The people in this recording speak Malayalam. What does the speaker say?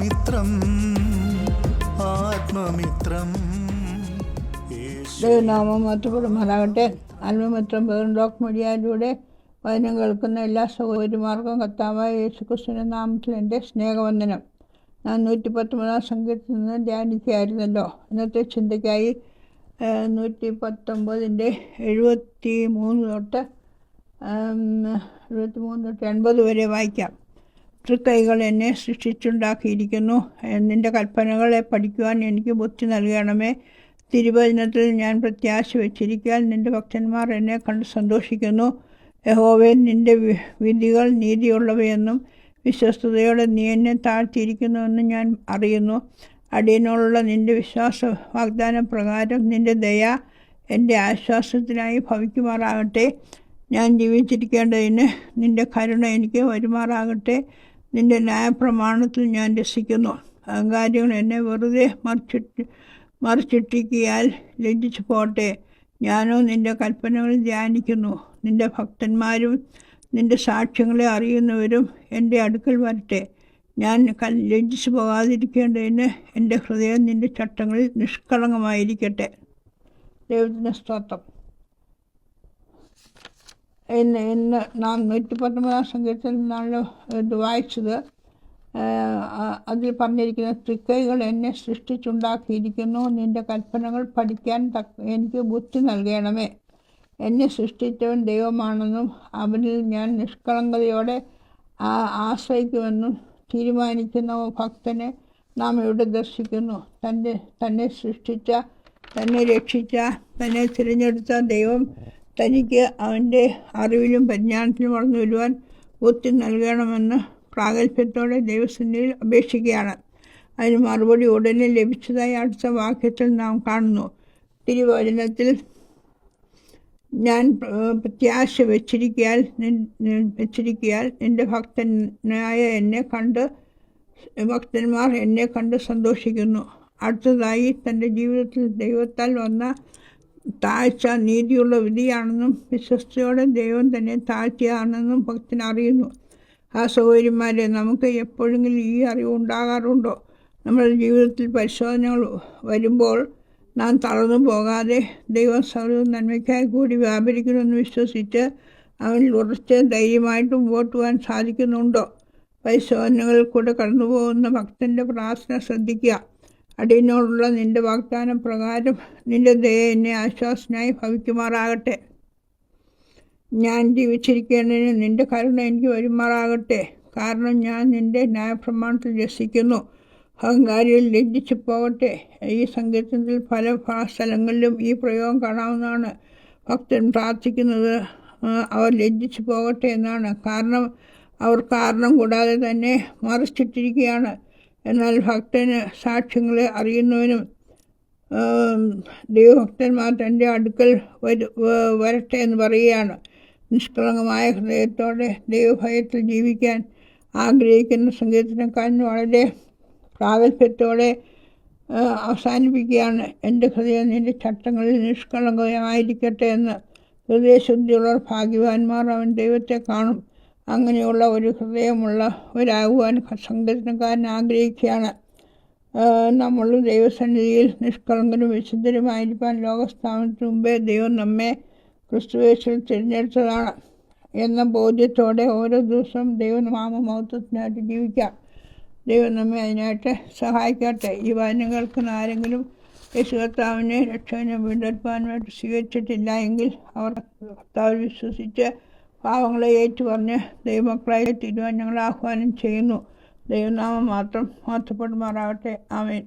ആത്മമിത്രം ആത്മമിത്രം. ദൈവനാമം മറ്റുപെടുമാറാകട്ടെ ആത്മമിത്രം ഡോക് മീഡിയയിലൂടെ വചനം കേൾക്കുന്ന എല്ലാ സൗകര്യമാർക്കും കർത്താവായ യേശുക്രിസ്തുവിന്റെ നാമത്തിൽ എന്റെ സ്നേഹവന്ദനം. ഞാൻ നൂറ്റി പത്തൊമ്പതാം സംഘത്തിൽ നിന്ന് ധ്യാനിക്കുകയായിരുന്നല്ലോ. ഇന്നത്തെ ചിന്തയ്ക്കായി നൂറ്റി പത്തൊമ്പതിന്റെ എഴുപത്തി മൂന്ന് തൊട്ട് എഴുപത്തി മൂന്ന് തൊട്ട് എൺപത് വരെ വായിക്കാം. തൃക്കൈകൾ എന്നെ സൃഷ്ടിച്ചുണ്ടാക്കിയിരിക്കുന്നു. നിന്റെ കൽപ്പനകളെ പഠിക്കുവാൻ എനിക്ക് ബുദ്ധി നൽകണമേ. തിരുവചനത്തിൽ ഞാൻ പ്രത്യാശ വെച്ചിരിക്കാൻ നിന്റെ ഭക്തന്മാർ എന്നെ കണ്ട് സന്തോഷിക്കുന്നു. യഹോവേ നിന്റെ വിധികൾ നീതിയുള്ളവയെന്നും വിശ്വസ്തയോടെ നീ എന്നെ താഴ്ത്തിയിരിക്കുന്നുവെന്നും ഞാൻ അറിയുന്നു. അടിയനോടുള്ള നിന്റെ വിശ്വാസ വാഗ്ദാന പ്രകാരം നിന്റെ ദയ എന്റെ ആശ്വാസത്തിനായി ഭവിക്കുമാറാകട്ടെ. ഞാൻ ജീവിച്ചിരിക്കേണ്ടതിന് നിന്റെ കരുണ എനിക്ക് വരുമാറാകട്ടെ. നിന്റെ ന്യായപ്രമാണത്തിൽ ഞാൻ രസിക്കുന്നു. അഹങ്കാരികൾ എന്നെ വെറുതെ മറിച്ചിട്ട് മറിച്ചിട്ടിക്കിയാൽ ലജ്ജിച്ചു പോട്ടെ. ഞാനോ നിന്റെ കൽപ്പനകൾ ധ്യാനിക്കുന്നു. നിന്റെ ഭക്തന്മാരും നിന്റെ സാക്ഷ്യങ്ങളെ അറിയുന്നവരും എന്റെ അടുക്കൽ വരട്ടെ. ഞാൻ കൽ ലജ്ജിച്ചു പോകാതിരിക്കേണ്ടതിന് എന്റെ ഹൃദയം നിന്റെ ചട്ടങ്ങളിൽ നിഷ്കളങ്കമായിരിക്കട്ടെ. ദൈവത്തിന്റെ സ്തോത്രം. ഇന്ന് ഇന്ന് നാം നൂറ്റി പത്തൊമ്പതാം നിന്നാണ് ഇത് വായിച്ചത്. അതിൽ പറഞ്ഞിരിക്കുന്ന തൃക്കൈകൾ എന്നെ സൃഷ്ടിച്ചുണ്ടാക്കിയിരിക്കുന്നു. നിന്റെ കൽപ്പനകൾ പഠിക്കാൻ എനിക്ക് ബുദ്ധി നൽകണമേ. എന്നെ സൃഷ്ടിച്ചവൻ ദൈവമാണെന്നും അവനിൽ ഞാൻ നിഷ്കളങ്കതയോടെ ആശ്രയിക്കുമെന്നും തീരുമാനിക്കുന്ന ഭക്തനെ നാം ഇവിടെ ദർശിക്കുന്നു. തന്റെ തന്നെ സൃഷ്ടിച്ച തന്നെ രക്ഷിച്ച തന്നെ തിരഞ്ഞെടുത്ത ദൈവം തനിക്ക് അവന്റെ അറിവിലും പരിജ്ഞാനത്തിലും വളർന്നു വരുവാൻ ബുദ്ധി നൽകണമെന്ന് പ്രാഗൽഭ്യത്തോടെ ദൈവസന്നിധിയിൽ അപേക്ഷിക്കുകയാണ്. അതിന് മറുപടി ഉടനെ ലഭിച്ചതായി അടുത്ത വാക്യത്തിൽ നാം കാണുന്നു. തിരുവചനത്തിൽ ഞാൻ പ്രത്യാശ വെച്ചിരിക്കാൻ വെച്ചിരിക്കാൻ എന്റെ ഭക്തനായ എന്നെ കണ്ട് ഭക്തന്മാർ എന്നെ കണ്ട് സന്തോഷിക്കുന്നു. അടുത്തതായി തന്റെ ജീവിതത്തിൽ ദൈവത്താൽ വന്ന താഴ്ച നീതിയുള്ള വിധിയാണെന്നും വിശ്വസ്തയോടെ ദൈവം തന്നെ താഴ്ചയാണെന്നും ഭക്തൻ അറിയുന്നു. ആ സൗകര്യന്മാരെ നമുക്ക് എപ്പോഴെങ്കിലും ഈ അറിവ് ഉണ്ടാകാറുണ്ടോ? നമ്മുടെ ജീവിതത്തിൽ പരിശോധനകൾ വരുമ്പോൾ നാം തളർന്നു പോകാതെ ദൈവം സർവ നന്മയ്ക്കായി കൂടി വ്യാപരിക്കണമെന്ന് വിശ്വസിച്ച് അവനിൽ ഉറച്ച് ധൈര്യമായിട്ട് മുമ്പോട്ട് പോകാൻ സാധിക്കുന്നുണ്ടോ? പരിശോധനകളിൽ കൂടെ കടന്നു പോകുന്ന ഭക്തന്റെ പ്രാർത്ഥന ശ്രദ്ധിക്കുക. അടിയനോടുള്ള നിന്റെ വാഗ്ദാന പ്രകാരം നിന്റെ ദയ എന്നെ ആശ്വാസനായി ഭവിക്കുമാറാകട്ടെ. ഞാൻ ജീവിച്ചിരിക്കേണ്ടതിന് നിന്റെ കരുണ എനിക്ക് വരുമാറാകട്ടെ. കാരണം ഞാൻ നിന്റെ ന്യായപ്രമാണത്തിൽ രസിക്കുന്നു. അഹങ്കാരിയിൽ ലജ്ജിച്ചു പോകട്ടെ. ഈ സങ്കീർത്തനത്തിൽ പല സ്ഥലങ്ങളിലും ഈ പ്രയോഗം കാണാവുന്നതാണ്. ഭക്തൻ പ്രാർത്ഥിക്കുന്നത് അവർ ലജ്ജിച്ചു പോകട്ടെ എന്നാണ്. കാരണം അവർ കാരണം കൂടാതെ തന്നെ മറിച്ചിട്ടിരിക്കുകയാണ്. എന്നാൽ ഭക്തന് സാക്ഷ്യങ്ങളെ അറിയുന്നവനും ദൈവഭക്തന്മാർ തന്റെ അടുക്കൽ വരു വരട്ടെ എന്ന് പറയുകയാണ്. നിഷ്കളങ്കമായ ഹൃദയത്തോടെ ദൈവഭയത്തിൽ ജീവിക്കാൻ ആഗ്രഹിക്കുന്ന സംഗീതത്തിനെക്കാരൻ വളരെ പ്രാഗൽഭ്യത്തോടെ അവസാനിപ്പിക്കുകയാണ്. എന്റെ ഹൃദയം നിന്റെ ചട്ടങ്ങളിൽ നിഷ്കളങ്കമായിരിക്കട്ടെ എന്ന് ഹൃദയശുദ്ധിയുള്ളവർ ഭാഗ്യവാന്മാർ അവൻ ദൈവത്തെ കാണും. അങ്ങനെയുള്ള ഒരു ഹൃദയമുള്ള ഒരാകുവാൻ സങ്കീർത്തനക്കാരൻ ആഗ്രഹിക്കുകയാണ്. നമ്മൾ ദൈവസന്നിധിയിൽ നിഷ്കളങ്കരും വിശുദ്ധരുമായിരിക്കാൻ ലോകസ്ഥാപനത്തിന് മുമ്പേ ദൈവം നമ്മെ ക്രിസ്തുവേശ്വർ തിരഞ്ഞെടുത്തതാണ്. എന്ന ബോധ്യത്തോടെ ഓരോ ദിവസവും ദൈവനാമ മഹത്വത്തിനായിട്ട് ജീവിക്കാം. ദൈവം നമ്മെ അതിനായിട്ട് സഹായിക്കട്ടെ. ഈ വചനം ആരെങ്കിലും യേശു രക്ഷകനെ വീണ്ടെടുപ്പാനുമായിട്ട് സ്വീകരിച്ചിട്ടില്ല എങ്കിൽ അവർ കർത്താവിൽ വിശ്വസിച്ച് പാവങ്ങളെ ഏറ്റുപറഞ്ഞ് ദൈവമക്കളായി തിരുവാൻ ഞങ്ങൾ ആഹ്വാനം ചെയ്യുന്നു. ദൈവനാമം മാത്രം മാറ്റപ്പെടുമാറാകട്ടെ. ആമേൻ.